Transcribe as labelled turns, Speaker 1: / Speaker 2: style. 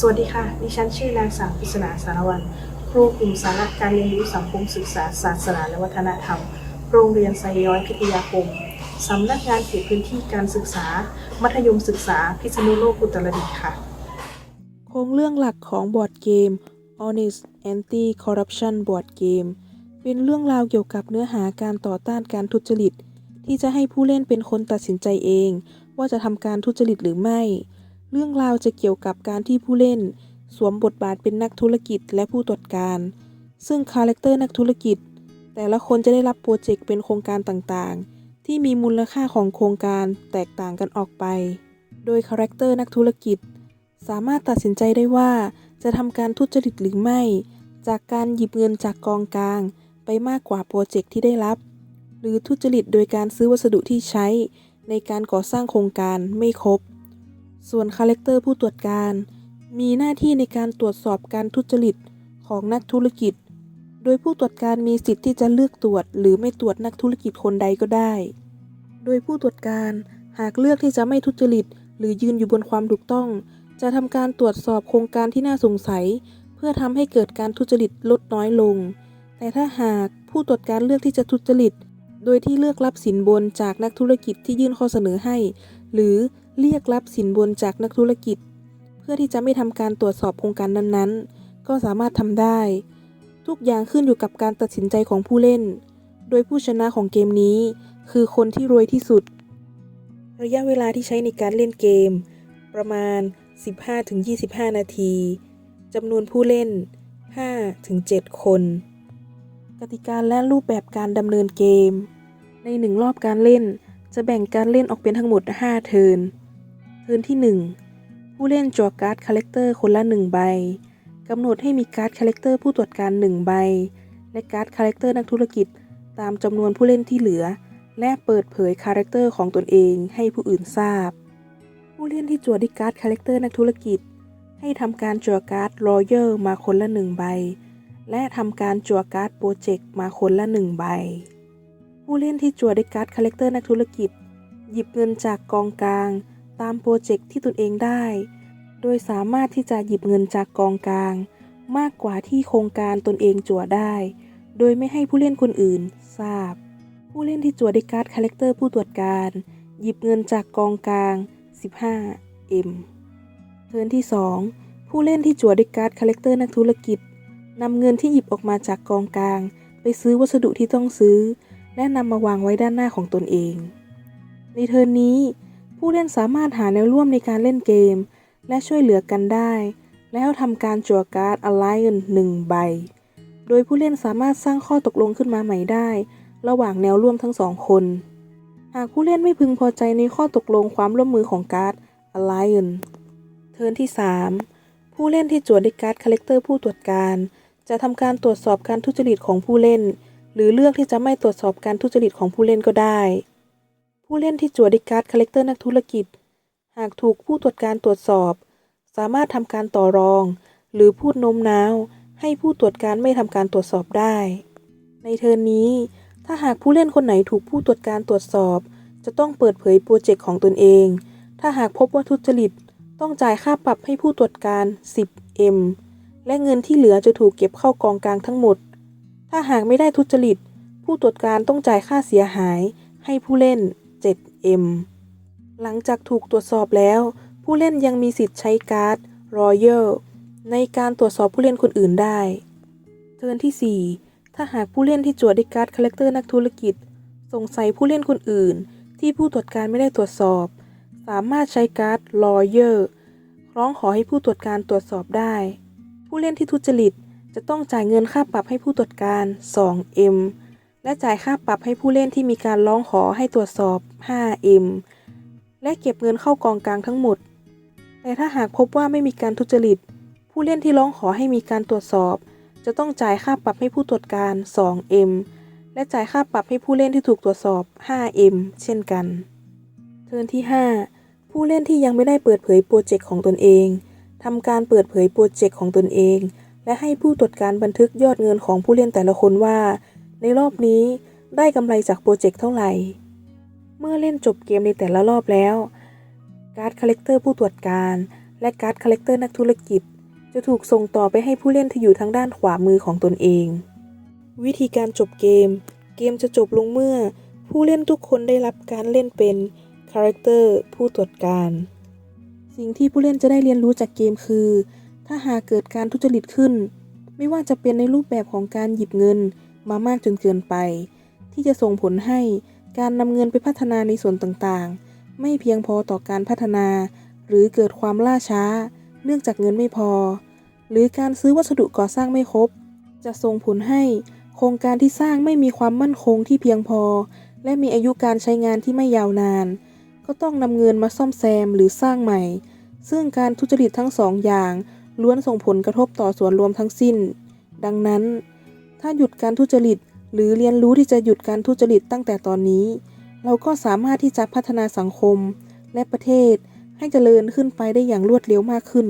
Speaker 1: สวัสดีค่ะ ดิฉันชื่อนางสาวปริศนาสารวัน ครูกลุ่มสาระการเรียนรู้สังคมศึกษาศาสนาและวัฒนธรรม โรงเรียนไซย้อยพิทยาคม สำนักงานเขตพื้นที่การศึกษา มัธยมศึกษา พิษณุโลกอุตรดิตถ์ค่ะ
Speaker 2: โครงเรื่องหลักของบอร์ดเกม Honest Anti Corruption Board Game เป็นเรื่องราวเกี่ยวกับเนื้อหาการต่อต้านการทุจริต ที่จะให้ผู้เล่นเป็นคนตัดสินใจเอง ว่าจะทำการทุจริตหรือไม่ เรื่องราวจะเกี่ยวกับการที่ผู้เล่น สวมบทบาทเป็นนักธุรกิจและผู้ตรวจการ ซึ่งคาแรคเตอร์นักธุรกิจ แต่ละคนจะได้รับโปรเจกต์เป็นโครงการต่างๆ ที่มีมูลค่าของโครงการแตกต่างกันออกไป โดยคาแรคเตอร์นักธุรกิจ สามารถตัดสินใจได้ว่าจะทำการทุจริตหรือไม่ จากการหยิบเงินจากกองกลาง ไปมากกว่าโปรเจกต์ที่ได้รับ หรือทุจริตโดยการซื้อวัสดุที่ใช้ ในการก่อสร้างโครงการไม่ครบ ส่วนคาแรคเตอร์ผู้ตรวจการ มีหน้าที่ในการตรวจสอบการทุจริตของนักธุรกิจ โดยผู้ตรวจการมีสิทธิ์ที่จะเลือกตรวจ หรือไม่ตรวจนักธุรกิจคนใดก็ได้ โดยผู้ตรวจการหากเลือกที่จะไม่ทุจริต หรือยืนอยู่บนความถูกต้อง จะทำการตรวจสอบโครงการที่น่าสงสัย เพื่อทำให้เกิดการทุจริตลดน้อยลง แต่ถ้าหากผู้ตรวจการเลือกที่จะทุจริต โดยที่เลือกรับสินบนจากนักธุรกิจที่ยื่นข้อเสนอให้ หรือ เรียกรับสินบนจากนักธุรกิจ เพื่อที่จะไม่ทำการตรวจสอบโครงการนั้นๆ ก็สามารถทำได้ ทุกอย่างขึ้นอยู่กับการตัดสินใจของผู้เล่น โดยผู้ชนะของเกมนี้ คือคนที่รวยที่สุด ระยะเวลาที่ใช้ในการเล่นเกม ประมาณ 15-25 นาทีจำนวนผู้เล่น 5-7 คน กติกาและรูปแบบการดำเนินเกม ในหนึ่งรอบการเล่นจะแบ่งการเล่นออกเป็นทั้งหมด 5 เทิร์น เทิร์นที่ 1 ผู้เล่นจั่วการ์ดคาแรคเตอร์คนละ 1 ใบกำหนดให้มีการ์ดคาแรคเตอร์ผู้ตรวจการ 1 ใบ และการ์ดคาแรคเตอร์นักธุรกิจ ตามจำนวนผู้เล่นที่เหลือ และเปิดเผยคาแรคเตอร์ของตนเองให้ผู้อื่นทราบ ผู้เล่นที่จั่วด้วยการ์ดคาแรคเตอร์นักธุรกิจ ให้ทำการจั่วการ์ดรอยัลมาคนละ 1 ใบ และทำการจั่วการ์ดโปรเจกต์มาคนละ 1 ใบ ผู้เล่นที่จั่วด้วยการ์ดคาแรคเตอร์นักธุรกิจ หยิบเงินจากกองกลาง ตามโปรเจกต์ที่ตนเองได้ โดยสามารถที่จะหยิบเงินจากกองกลาง มากกว่าที่โครงการตนเองจั่วได้ โดยไม่ให้ผู้เล่นคนอื่นทราบ ผู้เล่นที่จั่วด้การ์ดคาแรคเตอร์ผู้ตรวจการ หยิบเงินจากกองกลาง 15M เทิร์นที่ 2 ผู้เล่นที่จั่วด้การ์ดคาแรคเตอร์นักธุรกิจนำเงินที่หยิบออกมาจากกองกลาง ไปซื้อวัสดุที่ต้องซื้อ และนำมาวางไว้ด้านหน้าของตนเอง ในเทิร์นนี้ ผู้เล่นสามารถหาแนวร่วมในการเล่นเกม และช่วยเหลือกันได้ แล้วทำการจั่วการ์ด Alliance หนึ่งใบ โดยผู้เล่นสามารถสร้างข้อตกลงขึ้นมาใหม่ได้ ระหว่างแนวร่วมทั้งสองคน หากผู้เล่นไม่พึงพอใจในข้อตกลงความร่วมมือของการ์ด Alliance เทิร์นที่ 3 ผู้เล่นที่จั่วด้วยการ์ดคาแรคเตอร์ผู้ตรวจการ จะทำการตรวจสอบการทุจริตของผู้เล่น หรือเลือกที่จะไม่ตรวจสอบการทุจริตของผู้เล่นก็ได้ ผู้เล่นที่จั่วด้วยการ์ดคาแรคเตอร์นักธุรกิจ หากถูกผู้ตรวจการตรวจสอบ สามารถทำการต่อรอง หรือพูดโน้มน้าว ให้ผู้ตรวจการไม่ทำการตรวจสอบได้ ในเทิร์นนี้ ถ้าหากผู้เล่นคนไหนถูกผู้ตรวจการตรวจสอบ จะต้องเปิดเผยโปรเจกต์ของตนเอง ถ้าหากพบว่าทุจริต ต้องจ่ายค่าปรับให้ผู้ตรวจการ 10M และเงินที่เหลือจะถูกเก็บเข้ากองกลางทั้งหมด ถ้าหากไม่ได้ทุจริต ผู้ตรวจการต้องจ่ายค่าเสียหายให้ผู้เล่น 7M หลังจากถูกตรวจสอบแล้ว ผู้เล่นยังมีสิทธิ์ใช้การ์ด Royal ในการตรวจสอบผู้เล่นคนอื่นได้ เทิร์นที่ 4 ถ้าหากผู้เล่นที่จั่วด้การ์ดคาแรคเตอร์นักธุรกิจ สงสัยผู้เล่นคนอื่น ที่ผู้ตรวจการไม่ได้ตรวจสอบ สามารถใช้การ์ด Lawyer ร้องขอให้ผู้ตรวจการตรวจสอบได้ ผู้เล่นที่ทุจริตจะต้องจ่ายเงินค่าปรับให้ผู้ตรวจการ 2M และจ่ายค่าปรับให้ผู้เล่นที่มีการร้องขอให้ตรวจสอบ 5M และเก็บเงินเข้ากองกลางทั้งหมด แต่ถ้าหากพบว่าไม่มีการทุจริต ผู้เล่นที่ร้องขอให้มีการตรวจสอบ จะต้องจ่ายค่าปรับให้ผู้ตรวจการ 2M และจ่ายค่าปรับให้ผู้เล่นที่ถูกตรวจสอบ 5M เช่นกัน เทิร์นที่ 5 ผู้เล่นที่ยังไม่ได้เปิดเผยโปรเจกต์ของตนเองทำการเปิดเผยโปรเจกต์ของตนเอง และให้ผู้ตรวจการบันทึกยอดเงินของผู้เล่นแต่ละคนว่า ในรอบนี้ได้กำไรจากโปรเจกต์เท่าไหร่ เมื่อเล่นจบเกมในแต่ละรอบแล้ว การ์ดคาแรคเตอร์ผู้ตรวจการ และการ์ดคาแรคเตอร์นักธุรกิจ จะถูกส่งต่อไปให้ผู้เล่นที่อยู่ทางด้านขวามือของตนเอง วิธีการจบเกม เกมจะจบลงเมื่อ ผู้เล่นทุกคนได้รับการเล่นเป็นคาแรคเตอร์ผู้ตรวจการ สิ่งที่ผู้เล่นจะได้เรียนรู้จากเกมคือ ถ้าหากเกิดการทุจริตขึ้น ไม่ว่าจะเป็นในรูปแบบของการหยิบเงิน มามากจนเกินไป ที่จะส่งผลให้การนำเงินไปพัฒนาในส่วนต่างๆ ไม่เพียงพอต่อการพัฒนา หรือเกิดความล่าช้า เนื่องจากเงินไม่พอ หรือการซื้อวัสดุก่อสร้างไม่ครบ จะส่งผลให้โครงการที่สร้างไม่มีความมั่นคงที่เพียงพอ และมีอายุการใช้งานที่ไม่ยาวนาน ก็ต้องนำเงินมาซ่อมแซมหรือสร้างใหม่ ซึ่งการทุจริตทั้งสองอย่างล้วนส่งผลกระทบต่อส่วนรวมทั้งสิ้น ดังนั้น ถ้าหยุดการทุจริต หรือเรียนรู้ที่จะหยุดการทุจริตตั้งแต่ตอนนี้ เราก็สามารถที่จะพัฒนาสังคม และประเทศให้เจริญขึ้นไปได้อย่างรวดเร็วมากขึ้น